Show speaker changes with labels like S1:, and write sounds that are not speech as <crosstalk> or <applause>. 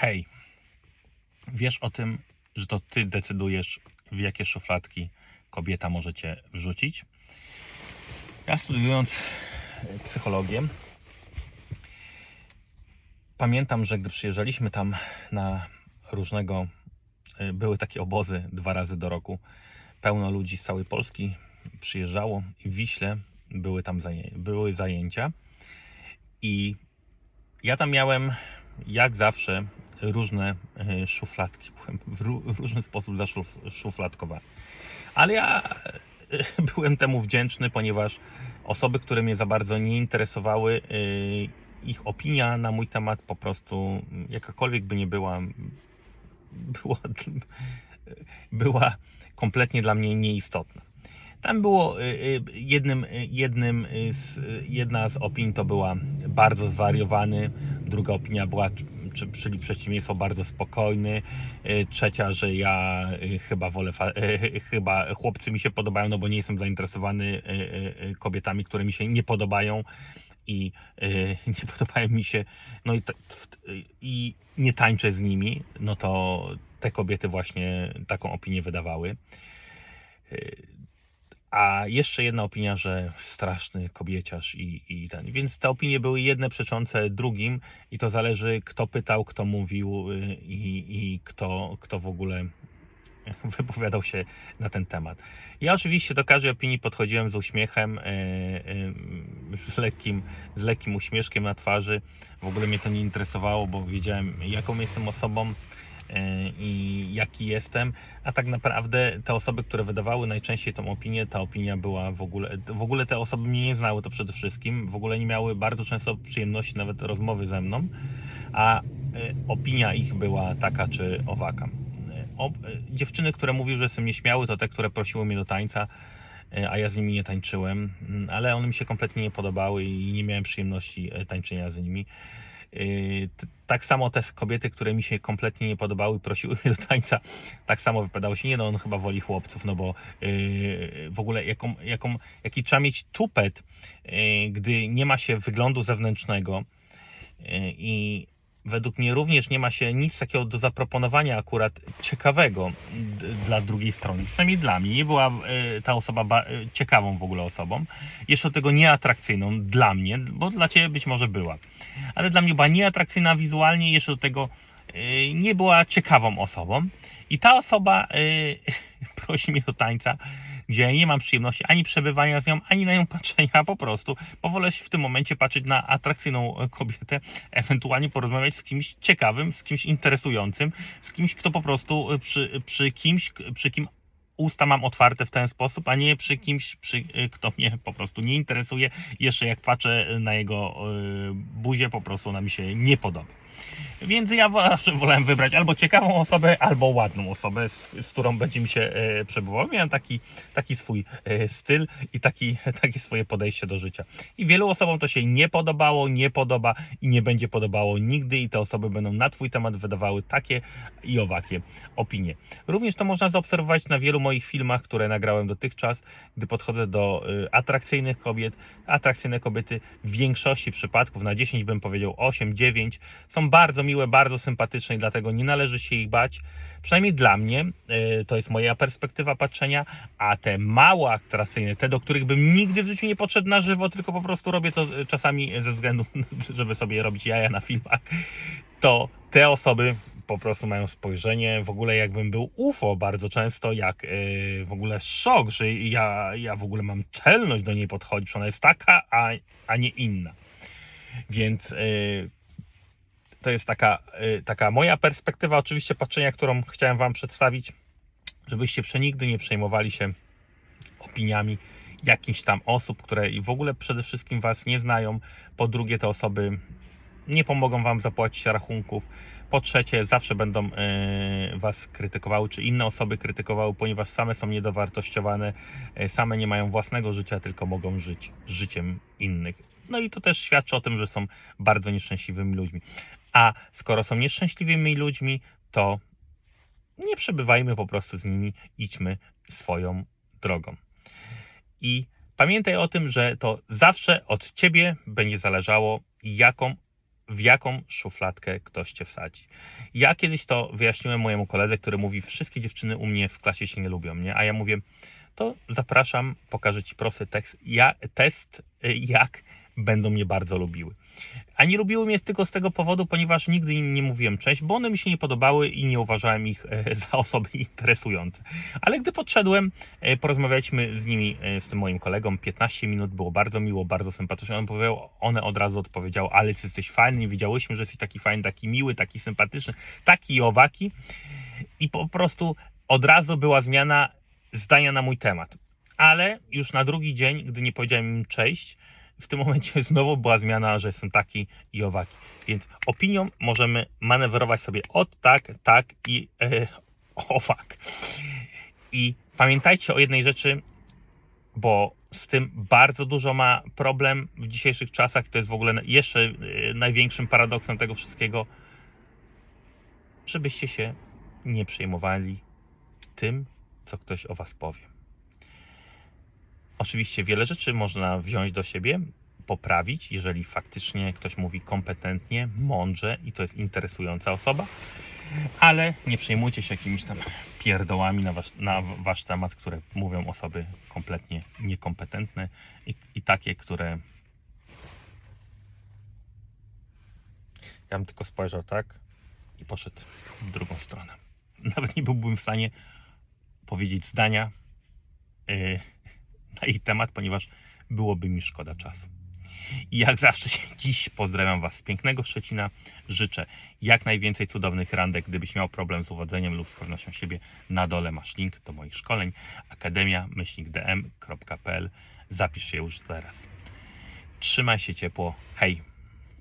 S1: hej, wiesz o tym, że to ty decydujesz, w jakie szufladki kobieta może cię wrzucić? Ja studiując e, psychologię, pamiętam, że gdy przyjeżdżaliśmy tam na różnego, e, były takie obozy dwa razy do roku, pełno ludzi z całej Polski przyjeżdżało w Wiśle były tam były zajęcia i ja tam miałem jak zawsze różne e, szufladki. W ró- różny sposób zaszufladkowany. Ale ja e, byłem temu wdzięczny, ponieważ osoby, które mnie za bardzo nie interesowały, e, ich opinia na mój temat po prostu, jakakolwiek by nie była, była, była kompletnie dla mnie nieistotna. Tam było jednym, jednym z, jedna z opinii to była bardzo zwariowany, druga opinia była, czy- czy, czyli przeciwieństwo bardzo spokojny, y, trzecia, że ja y, chyba wolę, y, chyba chłopcy mi się podobają, no bo nie jestem zainteresowany kobietami, które mi się nie podobają i <laughs> nie podobają mi się, no i, i nie tańczę z nimi, no to te kobiety właśnie taką opinię wydawały. A jeszcze jedna opinia, że straszny kobieciarz i, i ten. Więc te opinie były jedne przeczące drugim i to zależy kto pytał, kto mówił y, i, i kto, kto w ogóle <laughs> wypowiadał się na ten temat. Ja oczywiście do każdej opinii podchodziłem z uśmiechem, y, y, z lekkim, z lekkim uśmieszkiem na twarzy. W ogóle mnie to nie interesowało, bo wiedziałem jaką jestem osobą i jaki jestem, a tak naprawdę te osoby, które wydawały najczęściej tą opinię, ta opinia była w ogóle, w ogóle te osoby mnie nie znały to przede wszystkim, w ogóle nie miały bardzo często przyjemności nawet rozmowy ze mną, a y, opinia ich była taka czy owaka. Y, O, y, dziewczyny, które mówiły, że jestem nieśmiały, to te, które prosiły mnie do tańca, a ja z nimi nie tańczyłem, Mm, ale one mi się kompletnie nie podobały i nie miałem przyjemności tańczenia z nimi. Yy, Tak samo te kobiety, które mi się kompletnie nie podobały prosiły mnie do tańca, tak samo wypadało się, nie no, on chyba woli chłopców, no bo yy, w ogóle jaką, jaką, jaki trzeba mieć tupet, yy, gdy nie ma się wyglądu zewnętrznego i według mnie również nie ma się nic takiego do zaproponowania akurat ciekawego dla drugiej strony, przynajmniej dla mnie. Nie była yy, ta osoba ba- yy, ciekawą w ogóle osobą, jeszcze do tego nieatrakcyjną dla mnie, bo dla Ciebie być może była ale dla mnie była nieatrakcyjna wizualnie, jeszcze do tego yy, nie była ciekawą osobą. I ta osoba <laughs> prosi mnie do tańca, gdzie ja nie mam przyjemności ani przebywania z nią, ani na nią patrzenia po prostu, bo wolę się w tym momencie patrzeć na atrakcyjną kobietę, ewentualnie porozmawiać z kimś ciekawym, z kimś interesującym, z kimś, kto po prostu e, przy, przy kimś, przy kim usta mam otwarte w ten sposób, a nie przy kimś, przy, y, kto mnie po prostu nie interesuje. Jeszcze jak patrzę na jego y, buzię, po prostu ona mi się nie podoba. Więc ja zawsze wolałem wybrać albo ciekawą osobę, albo ładną osobę, z, z którą będzie mi się e, przebywał. Miałem taki, taki swój e, styl i taki, <laughs> takie swoje podejście do życia. I wielu osobom to się nie podobało, nie podoba i nie będzie podobało nigdy i te osoby będą na Twój temat wydawały takie i owakie opinie. Również to można zaobserwować na wielu moich filmach, które nagrałem dotychczas, gdy podchodzę do y, atrakcyjnych kobiet. Atrakcyjne kobiety w większości przypadków, na 10 bym powiedział 8, 9, są bardzo miłe, bardzo sympatyczne i dlatego nie należy się ich bać. Przynajmniej dla mnie, y, to jest moja perspektywa patrzenia, a te mało atrakcyjne, te do których bym nigdy w życiu nie podszedł na żywo, tylko po prostu robię to y, czasami ze względu, <laughs> żeby sobie robić jaja na filmach, to te osoby po prostu mają spojrzenie, w ogóle jakbym był UFO bardzo często, jak yy, w ogóle szok, że ja, ja w ogóle mam czelność do niej podchodzić, ona jest taka, a, a nie inna. Więc yy, to jest taka, yy, taka moja perspektywa oczywiście patrzenia, którą chciałem Wam przedstawić, żebyście przenigdy nie przejmowali się opiniami jakichś tam osób, które w ogóle przede wszystkim Was nie znają. Po drugie, te osoby nie pomogą Wam zapłacić rachunków. Po trzecie, zawsze będą e, Was krytykowały, czy inne osoby krytykowały, ponieważ same są niedowartościowane, e, same nie mają własnego życia, tylko mogą żyć życiem innych. No i to też świadczy o tym, że są bardzo nieszczęśliwymi ludźmi. A skoro są nieszczęśliwymi ludźmi, to nie przebywajmy po prostu z nimi, idźmy swoją drogą. I pamiętaj o tym, że to zawsze od ciebie będzie zależało, jaką w jaką szufladkę ktoś cię wsadzi. Ja kiedyś to wyjaśniłem mojemu koledze, który mówi, wszystkie dziewczyny u mnie w klasie się nie lubią, nie? A ja mówię, to zapraszam, pokażę ci prosty tekst, ja, test, y, jak będą mnie bardzo lubiły. A nie lubiły mnie tylko z tego powodu, ponieważ nigdy im nie mówiłem cześć, bo one mi się nie podobały i nie uważałem ich e, <laughs> za osoby interesujące. Ale gdy podszedłem, e, porozmawialiśmy z nimi, e, z tym moim kolegą, 15 minut, było bardzo miło, bardzo sympatycznie. On powiedział, one od razu odpowiedziały, ale ty jesteś fajny, nie wiedziałyśmy, że jesteś taki fajny, taki miły, taki sympatyczny, taki i owaki. I po prostu od razu była zmiana zdania na mój temat. Ale już na drugi dzień, gdy nie powiedziałem im cześć, w tym momencie <laughs> znowu była zmiana, że jestem taki i owaki. Więc opinią możemy manewrować sobie od tak, tak i e, <laughs> owak. I pamiętajcie o jednej rzeczy, bo z tym bardzo dużo ma problem w dzisiejszych czasach. To jest w ogóle jeszcze e, największym paradoksem tego wszystkiego, żebyście się nie przejmowali tym, co ktoś o was powie. Oczywiście wiele rzeczy można wziąć do siebie, poprawić, jeżeli faktycznie ktoś mówi kompetentnie, mądrze i to jest interesująca osoba, ale nie przejmujcie się jakimiś tam pierdołami na wasz, na wasz temat, które mówią osoby kompletnie niekompetentne i, i takie, które ja bym tylko spojrzał tak i poszedł w drugą stronę. Nawet nie byłbym w stanie powiedzieć zdania yy, na ich temat, ponieważ byłoby mi szkoda czasu. I jak zawsze się <laughs> dziś pozdrawiam Was z pięknego Szczecina. Życzę jak najwięcej cudownych randek. Gdybyś miał problem z uwodzeniem lub z pewnością siebie, na dole masz link do moich szkoleń akademia-dm.pl. Zapisz się już teraz. Trzymaj się ciepło. Hej!